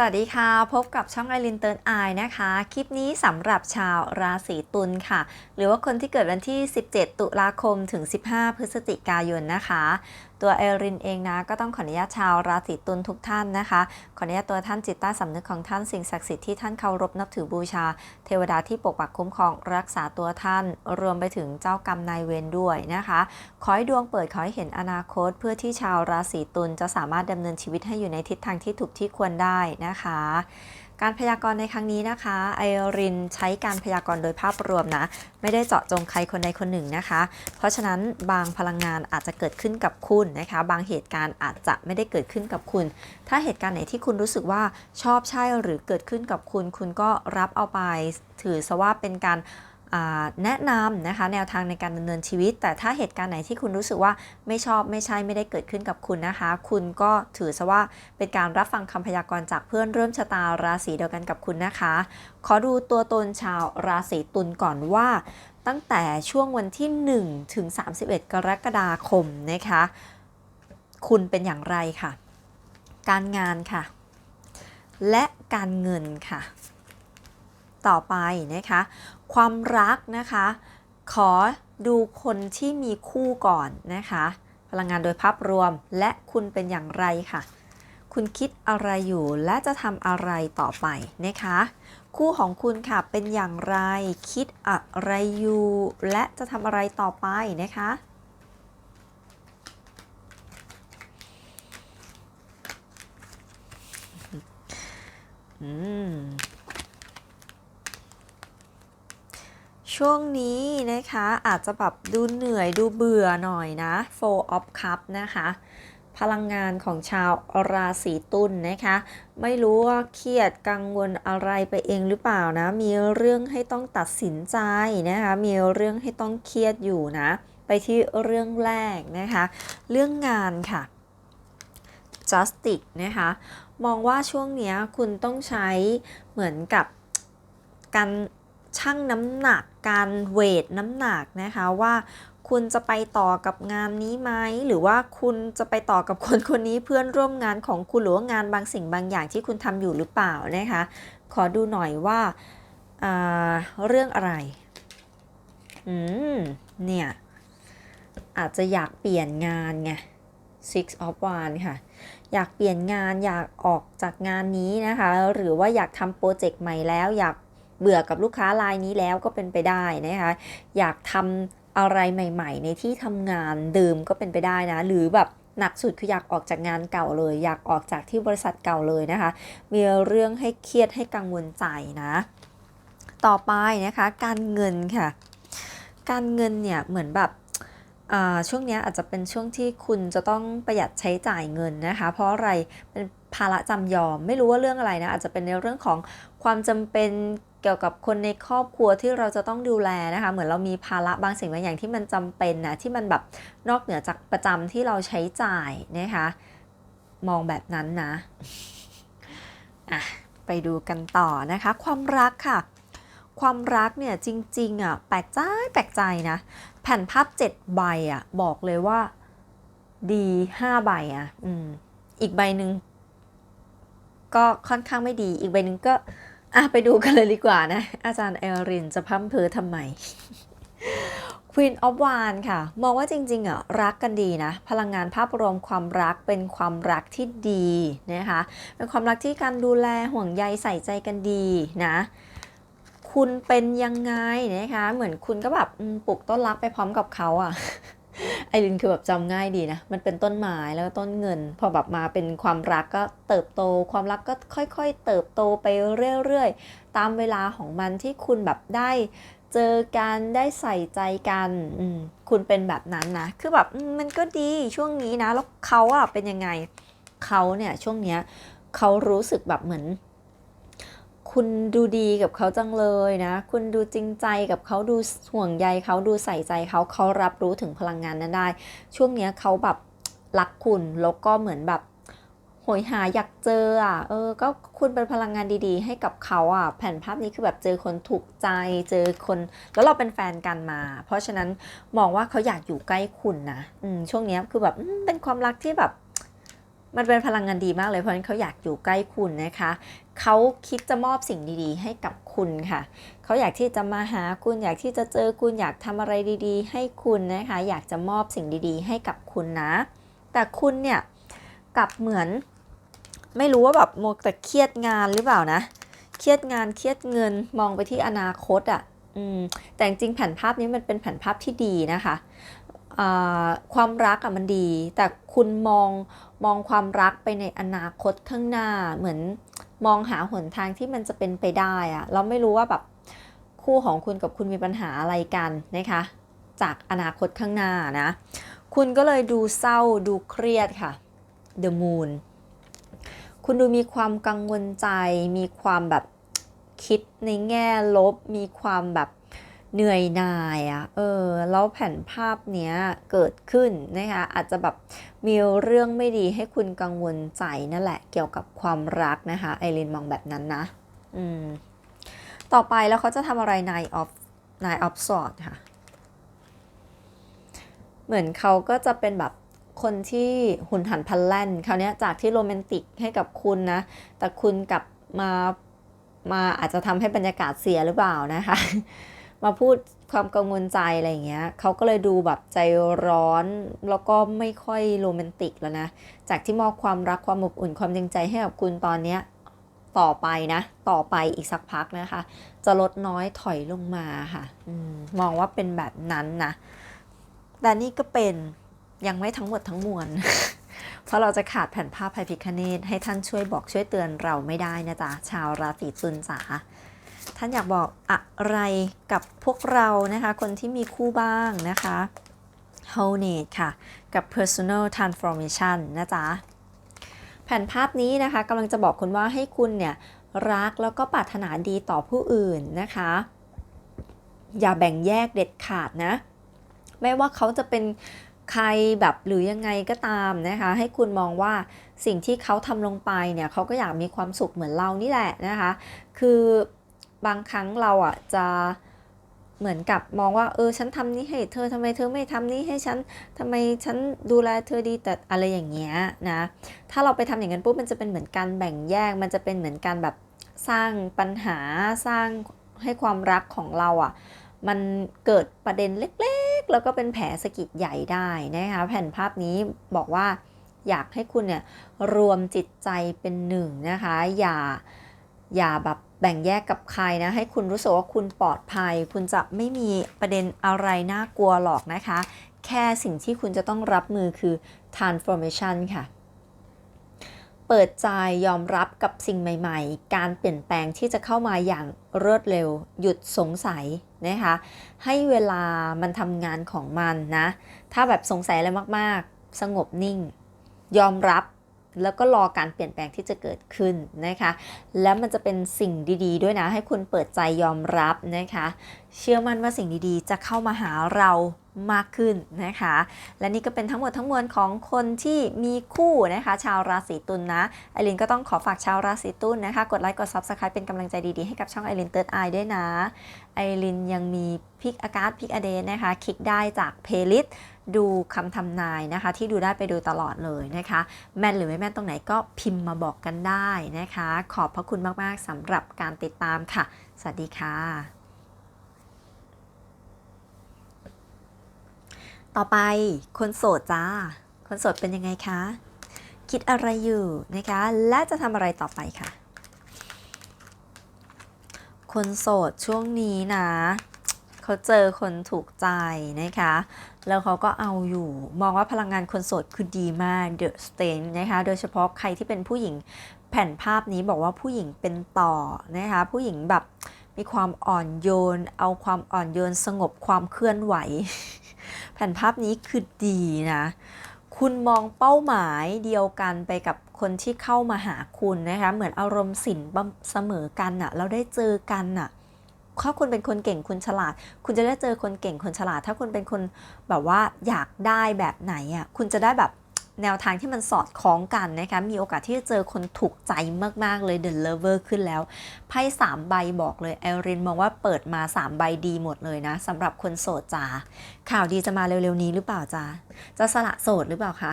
สวัสดีค่ะ พบกับช่องไอรินเติร์นไอนะคะ คลิปนี้สำหรับชาวราศีตุลค่ะ หรือว่าคนที่เกิดวันที่ 17 ตุลาคมถึง 15 พฤศจิกายนนะคะ ตัวไอรินเองนะก็ต้องขออนุญาตชาวราศีตุลทุกท่านนะคะ ขออนุญาตตัวท่านจิตใต้สำนึกของท่านสิ่งศักดิ์สิทธิ์ที่ท่านเคารพนับถือบูชา เทวดาที่ปกปักคุ้มครองรักษาตัวท่าน รวมไปถึงเจ้ากรรมนายเวรด้วยนะคะ ขอให้ดวงเปิดขอให้เห็นอนาคต เพื่อที่ชาวราศีตุลจะสามารถดำเนินชีวิตให้อยู่ในทิศทางที่ถูกที่ควรได้นะคะ การพยากรณ์ในครั้งนี้นะคะ ไอรินใช้การพยากรณ์โดยภาพรวมนะ ไม่ได้เจาะจงใครคนใดคนหนึ่งนะคะ เพราะฉะนั้นบางพลังงานอาจจะเกิดขึ้นกับคุณนะคะ บางเหตุการณ์อาจจะไม่ได้เกิดขึ้นกับคุณ ถ้าเหตุการณ์ไหนที่คุณรู้สึกว่าชอบใช่หรือเกิดขึ้นกับคุณ คุณก็รับเอาไป ถือซะว่าเป็นการ แนะนำนะคะแนวทางในการดำเนินชีวิต แต่ถ้าเหตุการณ์ไหนที่คุณรู้สึกว่าไม่ชอบไม่ใช่ไม่ได้เกิดขึ้นกับคุณนะคะ คุณก็ถือซะว่าเป็นการรับฟังคำพยากรณ์จากเพื่อนเริ่มชะตาราศีเดียวกันกับคุณนะคะ ขอดูตัวตนชาวราศีตุลก่อนว่า ตั้งแต่ช่วงวันที่ 1 ถึง 31 กรกฎาคมนะคะ คุณเป็นอย่างไรค่ะ การงานค่ะ และการเงินค่ะ ต่อไปนะคะ ความรักนะคะ ขอดูคนที่มีคู่ก่อนนะคะ พลังงานโดยภาพรวมและคุณเป็นอย่างไรค่ะ คุณคิดอะไรอยู่และจะทำอะไรต่อไปนะคะ คู่ของคุณค่ะเป็นอย่างไร คิดอะไรอยู่ และจะทำอะไรต่อไปนะคะอืม ช่วงนี้นะคะอาจจะแบบดูเหนื่อยดูเบื่อหน่อยนะ Four of Cup นะคะ พลังงานของชาวราศีตุลนนะคะ ไม่รู้ว่าเครียดกังวลอะไรไปเองหรือเปล่านะ มีเรื่องให้ต้องตัดสินใจนะคะ มีเรื่องให้ต้องเครียดอยู่นะ ไปที่เรื่องแรกนะคะ เรื่องงานค่ะ justice นะคะ มองว่าช่วงนี้คุณต้องใช้เหมือนกับการ ชั่งน้ำหนักการเวทน้ำหนักนะคะว่าคุณจะไปต่อกับงานนี้ไหมหรือว่าคุณจะไปต่อกับคนคนนี้เพื่อนร่วมงานของคุณหรือว่างานบางสิ่งบางอย่างที่คุณทำอยู่หรือเปล่านะคะขอดูหน่อยว่าาเรื่องอะไรอืมเนี่ยอาจจะอยากเปลี่ยนงานไง six of wands ค่ะ อยากเปลี่ยนงานอยากออกจากงานนี้นะคะ หรือว่าอยากทำโปรเจกต์ใหม่แล้วอยาก เบื่อกับลูกค้ารายนี้แล้วก็เป็นไปได้นะคะ อยากทำอะไรใหม่ ๆ ในที่ทำงานเดิมก็เป็นไปได้นะ หรือแบบหนักสุดคืออยากออกจากงานเก่าเลย อยากออกจากที่บริษัทเก่าเลยนะคะ มีเรื่องให้เครียดให้กังวลใจนะ ต่อไปนะคะ การเงินค่ะ การเงินเนี่ยเหมือนแบบอ่าช่วงนี้อาจจะเป็นช่วงที่คุณจะต้องประหยัดใช้จ่ายเงินนะคะ เพราะอะไรเป็นภาระจำยอมไม่รู้ว่าเรื่องอะไรนะอาจจะเป็นในเรื่องของความจำเป็น เกี่ยวกับคนในครอบครัวที่เราจะต้องดูแลนะคะ เหมือนเรามีภาระบางสิ่งบางอย่างที่มันจำเป็นนะที่มันแบบนอกเหนือจากประจำที่เราใช้จ่ายนะคะ มองแบบนั้นนะอะไปดูกันต่อนะคะ ความรักค่ะ ความรักเนี่ยจริงๆอะแปลกใจแปลกใจนะ แผ่นภาพ7ใบอะบอกเลยว่าดี5ใบอะอืมอีกใบหนึ่งก็ค่อนข้างไม่ดี อีกใบหนึ่งก็ อะไปดูกันเลยดีกว่านะ อาจารย์เอรินจะพั่มเพอทำไม Queen of w a n ค่ะ มองว่าจริงๆอะรักกันดีนะ พลังงานภาพรวมความรักเป็นความรักที่ดีนะคะเป็นความรักที่การดูแลห่วงใยใส่ใจกันดีนะคุณเป็นยังไงนะคะ เหมือนคุณก็แบบปลูกต้นรักไปพร้อมกับเขาอะ่ะ ไอรินคือแบบจำง่ายดีนะ มันเป็นต้นไม้แล้วก็ต้นเงิน พอแบบมาเป็นความรักก็เติบโต ความรักก็ค่อยๆ เติบโตไปเรื่อยๆ ตามเวลาของมันที่คุณแบบได้เจอกันได้ใส่ใจกันคุณเป็นแบบนั้นนะ คือแบบมันก็ดีช่วงนี้นะ แล้วเขาอะเป็นยังไงเขาเนี่ยช่วงเนี้ยเขารู้สึกแบบเหมือน คุณดูดีกับเขาจังเลยนะ คุณดูจริงใจกับเขาดูห่วงใยเขาดูใส่ใจเขาเขารับรู้ถึงพลังงานนั้นได้ ช่วงนี้เขาแบบรักคุณแล้วก็เหมือนแบบโหยหาอยากเจออะ เออ ก็คุณเป็นพลังงานดีๆ ให้กับเขาอะ แผ่นภาพนี้คือแบบเจอคนถูกใจ เจอคน แล้วเราเป็นแฟนกันมา เพราะฉะนั้นมองว่าเขาอยากอยู่ใกล้คุณนะ อืม ช่วงนี้คือแบบเป็นความรักที่แบบ มันเป็นพลังงานดีมากเลยเพราะฉะนั้นเขาอยากอยู่ใกล้คุณนะคะ เขาคิดจะมอบสิ่งดีๆ ให้กับคุณค่ะ เขาอยากที่จะมาหาคุณอยากที่จะเจอคุณอยากทำอะไรดีๆ ให้คุณนะคะ อยากจะมอบสิ่งดีๆ ให้กับคุณนะ แต่คุณเนี่ยกลับเหมือน ไม่รู้ว่าแบบโมวแต่เครียดงานหรือเปล่านะ เครียดงานเครียดเงินมองไปที่อนาคตอะ่ะแต่จริงแผ่นภาพนี้มันเป็นแผ่นภาพที่ดีนะคะ ความรักอะมันดี แต่คุณมองมองความรักไปในอนาคตข้างหน้าเหมือนมองหาหนทางที่มันจะเป็นไปได้อะเราไม่รู้ว่าแบบคู่ของคุณกับคุณมีปัญหาอะไรกันนะคะ จากอนาคตข้างหน้านะ คุณก็เลยดูเศร้าดูเครียดค่ะ The Moon คุณดูมีความกังวลใจ มีความแบบคิดในแง่ลบ มีความแบบ เหนื่อยหน่ายอะ่ะเออแล้วแผ่นภาพเนี้ยเกิดขึ้นนะคะอาจจะแบบมีเรื่องไม่ดีให้คุณกังวลใจนั่นแหละเกี่ยวกับความรักนะคะไอรินมองแบบนั้นนะอืมต่อไปแล้วเขาจะทำอะไร Nine of Nine of Swords ค่ะ เหมือนเขาก็จะเป็นแบบคนที่หุนหันพันแล่นคราวเนี้ยจากที่โรแมนติกให้กับคุณนะ แต่คุณกลับมามาอาจจะทำให้บรรยากาศเสียหรือเปล่านะคะ มาพูดความกังวลใจอะไรอย่างเงี้ยเขาก็เลยดูแบบใจร้อน แล้วก็ไม่ค่อยโรแมนติกแล้วนะ จากที่มอบความรักความอบอุ่นความจริงใจให้กับคุณตอนเนี้ยต่อไปนะ ต่อไปอีกสักพักนะคะ จะลดน้อยถอยลงมาค่ะอมมองว่าเป็นแบบนั้นนะแต่นี่ก็เป็นยังไม่ทั้งหมดทั้งมวล เพราะเราจะขาดแผ่นภาพภัยพิคเนตให้ท่านช่วยบอกช่วยเตือนเราไม่ได้นะจ๊ะชาวราศีตุลจ๋า ท่านอยากบอกอะไรกับพวกเรานะคะ คนที่มีคู่บ้างนะคะ h o n e t ค่ะ กับ personal transformation นะจ๊ะ แผ่นภาพนี้นะคะกำลังจะบอกคุณว่าให้คุณเนี่ย รักแล้วก็ปรารถนาดีต่อผู้อื่นนะคะ อย่าแบ่งแยกเด็ดขาดนะ ไม่ว่าเขาจะเป็นใครแบบหรือยังไงก็ตามนะคะ ให้คุณมองว่าสิ่งที่เขาทำลงไปเนี่ยเขาก็อยากมีความสุขเหมือนเรานี่แหละนะคะ คือ บางครั้งเราอะจะเหมือนกับมองว่าเออฉันทำนี้ให้เธอทำไมเธอไม่ทำนี้ให้ฉันทำไมฉันดูแลเธอดีแต่อะไรอย่างเงี้ยนะถ้าเราไปทำอย่างนั้นปุ๊บมันจะเป็นเหมือนการแบ่งแยก มันจะเป็นเหมือนการแบบสร้างปัญหาสร้างให้ความรักของเราอะมันเกิดประเด็นเล็กๆ แล้วก็เป็นแผลสะกิดใหญ่ได้นะคะแผ่นภาพนี้บอกว่าอยากให้คุณเนี่ยรวมจิตใจเป็นหนึ่งนะคะ อย่าอย่าแบบ แบ่งแยกกับใครนะให้คุณรู้สึกว่าคุณปลอดภัย คุณจะไม่มีประเด็นอะไรน่ากลัวหรอกนะคะ แค่สิ่งที่คุณจะต้องรับมือคือ transformation ค่ะ เปิดใจยอมรับกับสิ่งใหม่ๆ การเปลี่ยนแปลงที่จะเข้ามาอย่างรวดเร็ว หยุดสงสัยนะคะ ให้เวลามันทำงานของมันนะ ถ้าแบบสงสัยอะไรมากๆ สงบนิ่ง ยอมรับ แล้วก็รอการเปลี่ยนแปลงที่จะเกิดขึ้นนะคะ แล้วมันจะเป็นสิ่งดีๆ ด้วยนะ ให้คุณเปิดใจยอมรับนะคะ เชื่อมั่นว่าสิ่งดีๆ จะเข้ามาหาเรา มากขึ้นนะคะ และนี่ก็เป็นทั้งหมดทั้งมวลของคนที่มีคู่นะคะ ชาวราศีตุลนนะไอรินก็ต้องขอฝากชาวราศีตุลนนะคะ กดไลค์กด Subscribe เป็นกำลังใจดีๆ ให้กับช่องไอรินเติร์ดไอด้วยนะไอรินยังมีพิกอากาศพิกอเดนนะคะ คลิกได้จากเพลย์ลิสต์ดูคำทำนายนะคะ ที่ดูได้ไปดูตลอดเลยนะคะ แม่นหรือไม่แม่นตรงไหนก็พิมพ์มาบอกกันได้นะคะ ขอบพระคุณมากๆสำหรับการติดตามค่ะ สวัสดีค่ะ ต่อไปคนโสดจ้า คนโสดเป็นยังไงคะ คิดอะไรอยู่นะคะ และจะทำอะไรต่อไปค่ะ คนโสดช่วงนี้นะเขาเจอคนถูกใจนะคะ แล้วเขาก็เอาอยู่ มองว่าพลังงานคนโสดคือดีมาก The Stain นะคะ โดยเฉพาะใครที่เป็นผู้หญิงแผ่นภาพนี้บอกว่าผู้หญิงเป็นต่อนะคะ ผู้หญิงแบบ มีความอ่อนโยน เอาความอ่อนโยนสงบความเคลื่อนไหว แผ่นภาพนี้คือดีนะ คุณมองเป้าหมายเดียวกันไปกับคนที่เข้ามาหาคุณนะคะ เหมือนอารมณ์สินเสมอกันอะเราได้เจอกันอะถ้าคุณเป็นคนเก่งคุณฉลาด คุณจะได้เจอคนเก่งคนฉลาด ถ้าคุณเป็นคนแบบว่าอยากได้แบบไหนอะคุณจะได้แบบ แนวทางที่มันสอดคล้องกันนะคะมีโอกาสที่จะเจอคนถูกใจมาก ๆ เลย The Lover ขึ้นแล้ว ไพ่สามใบบอกเลยแอรินมองว่าเปิดมา 3 ใบดีหมดเลยนะสำหรับคนโสดจ้าข่าวดีจะมาเร็ว ๆ นี้หรือเปล่าจ้าจะสละโสดหรือเปล่าคะ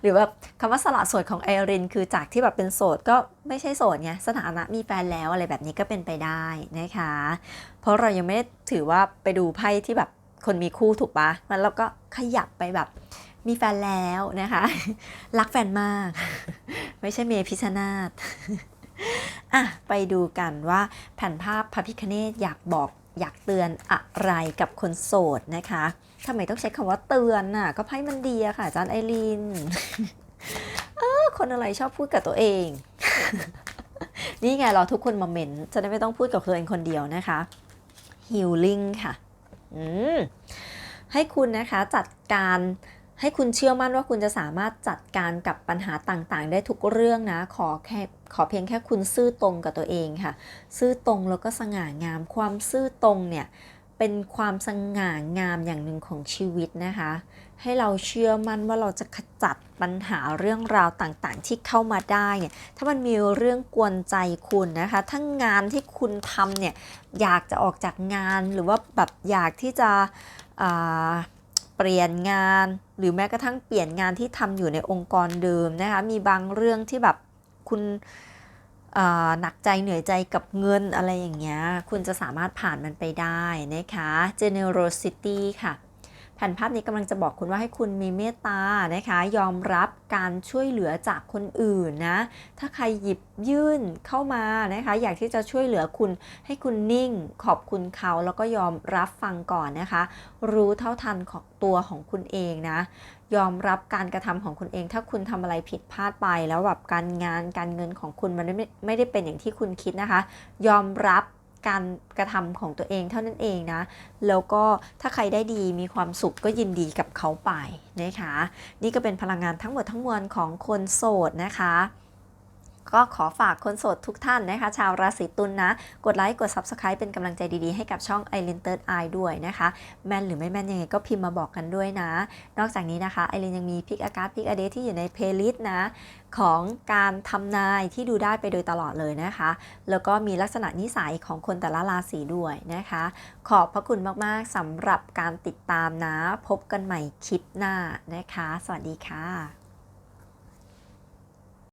หรือแบบคำว่าสละโสดของแอรินคือจากที่แบบเป็นโสดก็ไม่ใช่โสดไงสถานะมีแฟนแล้วอะไรแบบนี้ก็เป็นไปได้นะคะ เพราะเรายังไม่ได้ถือว่าไปดูไพ่ที่แบบคนมีคู่ถูกปะมันเราก็ขยับไปแบบ มีแฟนแล้วนะคะ รักแฟนมาก ไม่ใช่เมพิชนาธอะไปดูกันว่าแผ่นภาพพระพิคเนตอยากบอกอยากเตือนอะไรกับคนโสดนะคะทำไมต้องใช้คำว่าเตือนน่ะ ก็ไพ่มันดีอะค่ะอาจารย์ไอรินเออคนอะไรชอบพูดกับตัวเอง นี่ไงเราทุกคนมาเมนต์จะได้ไม่ต้องพูดกับตัวเองคนเดียวนะคะ healing ค่ะ อืมให้คุณนะคะจัดการ ให้คุณเชื่อมั่นว่าคุณจะสามารถจัดการกับปัญหาต่างๆ ได้ทุกเรื่องนะ ขอแค่ขอเพียงแค่คุณซื่อตรงกับตัวเองค่ะ ซื่อตรงแล้วก็สง่างาม ความซื่อตรงเนี่ยเป็นความสง่างามอย่างหนึ่งของชีวิตนะคะ ให้เราเชื่อมั่นว่าเราจะขจัดปัญหาเรื่องราวต่างๆ ที่เข้ามาได้เนี่ย ถ้ามันมีเรื่องกวนใจคุณนะคะถ้างานที่คุณทำเนี่ยอยากจะออกจากงานหรือว่าแบบอยากที่จะเปลี่ยนงาน หรือแม้กระทั่งเปลี่ยนงานที่ทำอยู่ในองค์กรเดิมนะคะ มีบางเรื่องที่แบบคุณหนักใจเหนื่อยใจกับเงินอะไรอย่างเงี้ย คุณจะสามารถผ่านมันไปได้นะคะ generosity ค่ะ แผ่นภาพนี้กำลังจะบอกคุณว่าให้คุณมีเมตตานะคะ ยอมรับการช่วยเหลือจากคนอื่นนะ ถ้าใครหยิบยื่นเข้ามานะคะ อยากที่จะช่วยเหลือคุณให้คุณนิ่ง ขอบคุณเขาแล้วก็ยอมรับฟังก่อนนะคะ รู้เท่าทันของตัวของคุณเองนะ ยอมรับการกระทำของคุณเอง ถ้าคุณทำอะไรผิดพลาดไปแล้วแบบการงานการเงินของคุณมันไม่ไม่ได้เป็นอย่างที่คุณคิดนะคะ ยอมรับ การกระทำของตัวเองเท่านั้นเองนะ แล้วก็ถ้าใครได้ดีมีความสุขก็ยินดีกับเขาไปนะคะ นี่ก็เป็นพลังงานทั้งหมดทั้งมวลของคนโสดนะคะ ก็ขอฝากคนโสดทุกท่านนะคะ ชาวราศีตุลนนะ กดไลค์กด Subscribe เป็นกำลังใจดีๆ ให้กับช่อง i l i n t h i r d Eye ด้วยนะคะ แม่นหรือไม่แม่นยังไงก็พิมพ์มาบอกกันด้วยนะ นอกจากนี้นะคะไอรินยังมีพิกอากาศพิกอเดที่อยู่ในเพลย์ลิสต์นะ ของการทำนายที่ดูได้ไปโดยตลอดเลยนะคะ แล้วก็มีลักษณะนิสัยของคนแต่ละราศีด้วยนะคะ ขอบพระคุณมากๆสำหรับการติดตามนะ พบกันใหม่คลิปหน้านะคะ สวัสดีค่ะ